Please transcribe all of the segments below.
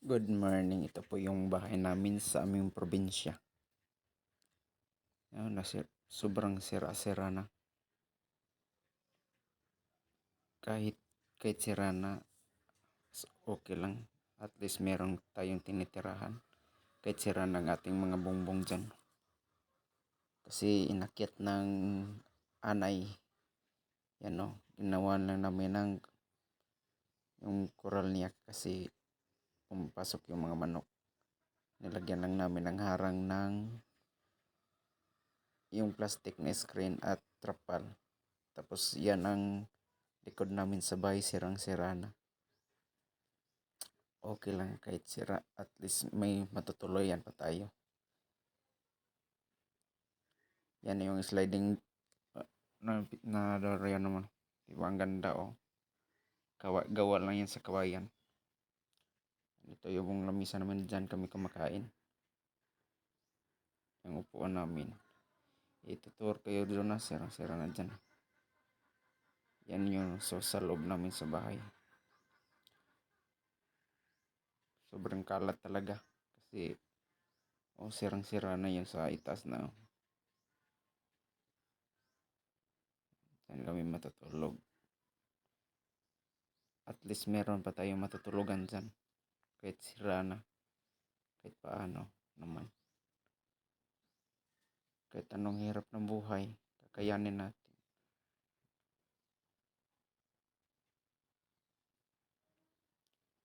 Good morning. Ito po yung bahay namin sa aming probinsya. Ayan, nasir sobrang sira-sira na. Kahit, kahit sira na, okay lang. At least meron tayong tinitirahan. Kahit sira ng ating mga bongbong dyan. Kasi inakyat ng anay. Yan o, ginawa lang namin ng yung koral niya kasi pumapasok yung mga manok. Nilagyan lang namin ng harang ng yung plastic na screen at trapal. Tapos yan ang likod namin sa bahay sirang-sira na. Okay lang kahit sira. At least may matutuloyan pa tayo. Yan yung sliding uh, na, na darayan naman. Diba ang ganda oh. Kawa, gawa lang yan sa kawayan. Ito yung lamisa namin dyan kami kumakain. Yung upuan namin. Itutur kayo doon na sira-sira na dyan. Yan yung so, sa loob namin sa bahay. Sobrang kalat talaga. Kasi oh, sirang-sira na yan sa itaas na. oh. Saan kami matutulog. At least meron pa tayong matutulugan dyan. Kahit sira na. Kahit paano naman. Kahit anong hirap ng buhay, kakayanin natin.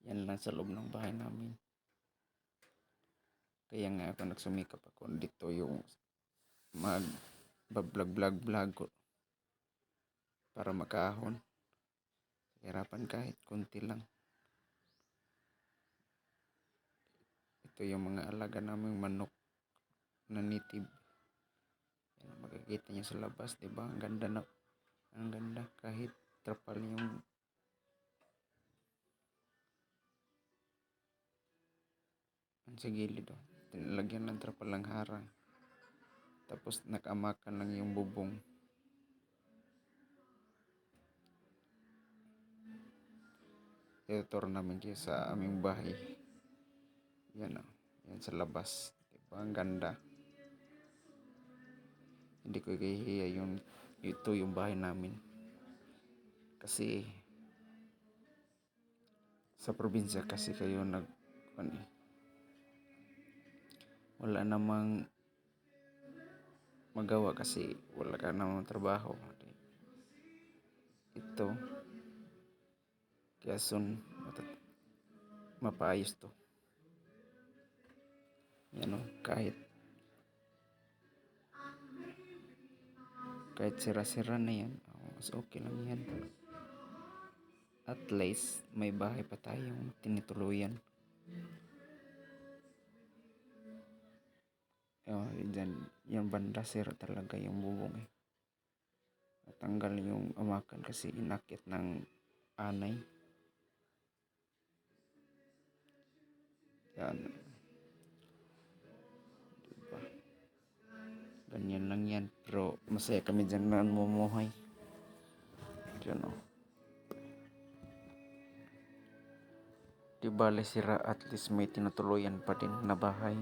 Yan lang sa loob ng bahay namin. Kaya nga ako nagsumikap ako dito yung mag vlog vlog vlog ko para makahon. Hirapan kahit konti lang. Ito yung mga alaga naming manok na native. Yan, makikita niyo sa labas, di ba? Ang ganda na. Ang ganda kahit trapal yung sa gilid oh. Tinalagyan ng trapal ng harang. Tapos nakamakan lang yung bubong. Ito namin kayo sa aming bahay. Yan oh. Yan sa labas. Diba? Ang ganda. Hindi ko kahihiya yung ito yung bahay namin. Kasi sa probinsya kasi kayo nag ano, eh, wala namang magawa kasi wala ka namang trabaho. Ito kaya soon mapaayos to. Yan o, kahit kahit sira-sira na yan, mas okay lang yan. At least, may bahay pa tayong tinituluyan. Oh, dyan, yung banda sira talaga yung bubong eh. Natanggal yung amakan kasi inakit ng anay. Yan. Masaya kami dyan na namumuhay. Diyan o. Di bale sira at least may tinutuluyan pa din na bahay.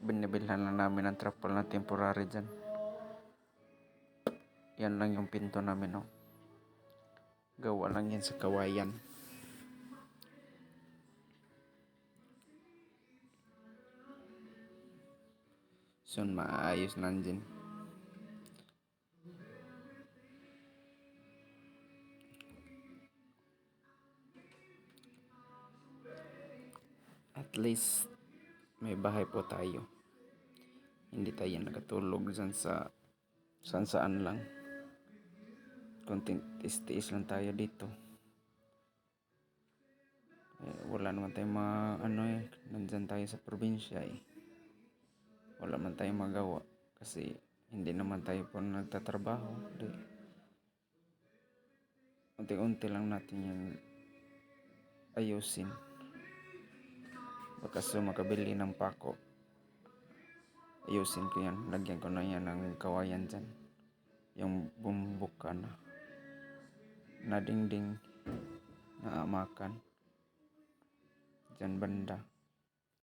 Binibilhan lang namin ng trapal na temporary dyan. Yan lang yung pinto namin oh. Gawa lang yan sa kawayan. Soon maayos lang din. At least may bahay po tayo. Hindi tayo nakatulog dyan sa saan saan lang. Konting tiis-tiis lang tayo dito. Eh, wala naman tayong mga ano eh, nandyan tayo sa probinsya eh. Wala man tayong magawa kasi hindi naman tayo po nagtatrabaho. Di, unti-unti lang natin yung ayusin. Baka makabili ng pako. Ayusin ko yan. Lagyan ko na yan ng kawayan dyan. Yung bumbuka na. na dingding na amakan. Diyan banda.